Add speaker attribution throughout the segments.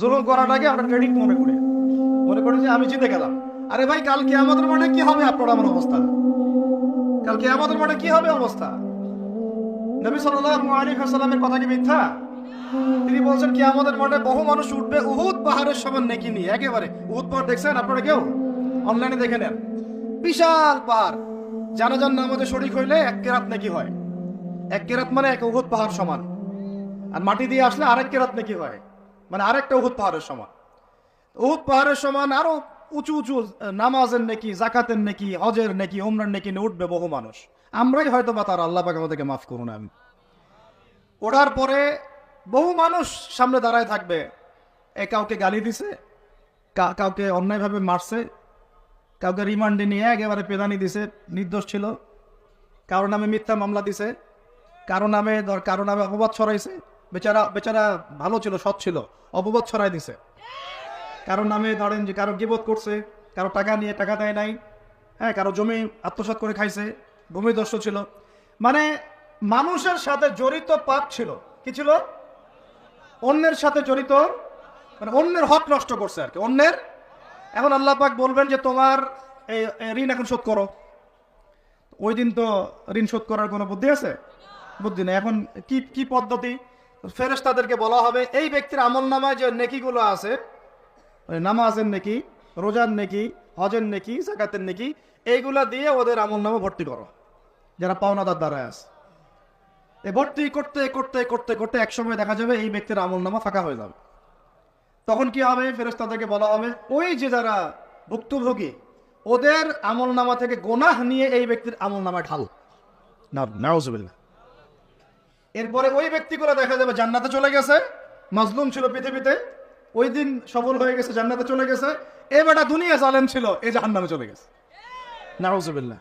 Speaker 1: জুলুম করাটাকে আমরা ক্রেডিট মনে করি। মনে করি যে আমি জিতে গেলাম। আরে ভাই কালকে আমাদের মনে কি হবে আপনার আমার অবস্থা? কালকে আমাদের মনে কি হবে অবস্থা? নবী সাল্লাল্লাহু কথা কি মিথ্যা? তিনি বলছেন কি আমাদের মনে বহু মানুষ উঠবে উহুদ পাহাড়ের সমান নেকি নিয়ে। একেবারে, উহুদ পাহাড় দেখছেন আপনারা কেউ? অনলাইনে দেখে নেন। বিশাল পাহাড়। জানাজান নামাজে শরিক হইলে এক কেরাত নাকি হয়। এক কেরাত মানে এক উহুদ পাহাড় সমান। আর মাটি দিয়ে আসলে আরেক কেরাত নাকি হয়। মানে আরেকটা উহুদ পাহাড়ের সমান। উহুদ পাহাড়ের সমান আরও উঁচু উঁচু নামাজের নাকি জাকাতের নাকি, হজের নাকি ওমরার নাকি উঠবে বহু মানুষ। আমরাই হয়তো বা তার আল্লাহ পাক আমাদেরকে মাফ করুন আমি ওঠার পরে বহু মানুষ সামনে দাঁড়ায় থাকবে। এ কাউকে গালি দিছে কাউকে অন্যায়ভাবে মারছে, কাউকে রিমান্ডে নিয়ে একেবারে পেদানি দিছে, নির্দোষ ছিল। কারও নামে মিথ্যা মামলা দিছে, কারও নামে কারও নামে অপবাদ ছড়াইছে। বেচারা বেচারা ভালো ছিল, সৎ ছিল অপবাদ ছড়াই দিছে। কারও নামে ধরেন যে কারও গিবত করছে, কারও টাকা নিয়ে টাকা দেয় নাই হ্যাঁ কারও জমি আত্মসাৎ করে খাইছে ভূমিদস্য ছিল। মানে মানুষের সাথে জড়িত পাপ ছিল। কি ছিল? অন্যের সাথে জড়িত মানে অন্যের হক নষ্ট করছে আর কি, অন্যের। এখন আল্লাহ পাক বলবেন যে তোমার এই ঋণ এখন শোধ করো। ওই দিন তো ঋণ শোধ করার কোনো বুদ্ধি আছে? বুদ্ধি নেই। এখন কি কি পদ্ধতি? ফেরেস তাদেরকে বলা হবে, এই ব্যক্তির আমল নামায় যে নেকিগুলো আছে নামাজের নেকি, রোজার নেকি, হজের নেকি জাকাতের নেকি, এইগুলা দিয়ে ওদের আমল নামে ভর্তি করো। যারা পাওনাদার দ্বারায় আছে। এ ভর্তি করতে করতে করতে করতে একসময় দেখা যাবে এই ব্যক্তির আমল নামা ফাঁকা হয়ে যাবে। তখন কি হবে? ফেরেস তাদেরকে বলা হবে, ওই যে যারা ভুক্তভোগী, ওদের আমল নামা থেকে গোনাহ নিয়ে এই ব্যক্তির আমল নামায় ঢাল। না, নাউজুবিল্লাহ। এরপরে ওই ব্যক্তিগুলো দেখা যাবে জান্নাতে চলে গেছে, মাজলুম ছিল পৃথিবীতে, ওই দিন সফল হয়ে গেছে, জান্নাতে চলে গেছে। এ বেটা দুনিয়া জালেম ছিল এই জাহান্নামে চলে গেছে। নাউজুবিল্লাহ।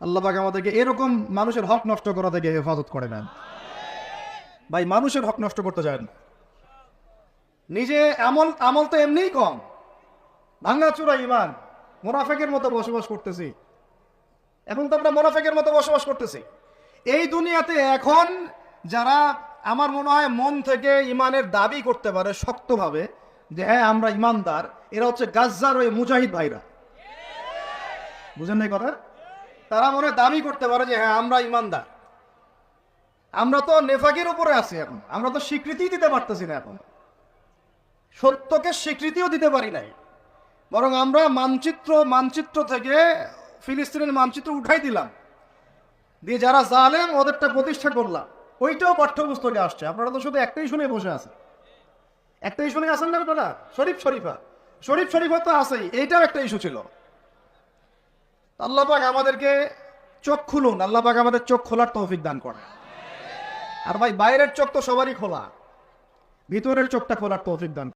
Speaker 1: আল্লাহ পাক আমাদেরকে এরকম মানুষের হক নষ্ট করা থেকে হেফাজত করে নেন। ভাই, মানুষের হক নষ্ট করতে যায় না। নিজে আমল আমল তো এমনিই কম। ভাঙ্গাচুরা ইমান। মোনাফেকের মতো বসবাস করতেছি। এখন তো আমরা মোনাফেকের মতো বসবাস করতেছি। এই দুনিয়াতে এখন যারা আমার মনে হয় মন থেকে ইমানের দাবি করতে পারে শক্তভাবে যে হ্যাঁ আমরা ইমানদার, এরা হচ্ছে গাজ্জার ওই মুজাহিদ ভাইরা। বুঝেন নাই কথা? তারা মনে দাবি করতে পারে যে হ্যাঁ আমরা ইমানদার। আমরা তো নেফাকের উপরে আছি এখন। আমরা তো স্বীকৃতি দিতে পারতেছি না এখন। সত্যকে স্বীকৃতিও দিতে পারি নাই। বরং আমরা মানচিত্র মানচিত্র থেকে ফিলিস্তিনের মানচিত্র উঠাই দিলাম। দিয়ে যারা জালেম, ওদেরটা প্রতিষ্ঠা করলাম। ওইটাও পাঠ্যপুস্তকে আসছে। আপনারা তো শুধু একটাই শুনে বসে আছেন। একটাই শুনে আসেন না আপনারা? শরীফ শরীফা। শরীফ শরীফা তো আছেই। এইটাও একটা ইস্যু ছিল। আল্লাপাক আমাদেরকে চোখ খুলুন। আল্লাপাক আমাদের চোখ খোলার তৌফিক দান করে আর ভাই, বাইরের চোখ তো সবারই খোলা। ভিতরের চোখটা খোলার তৌফিক দান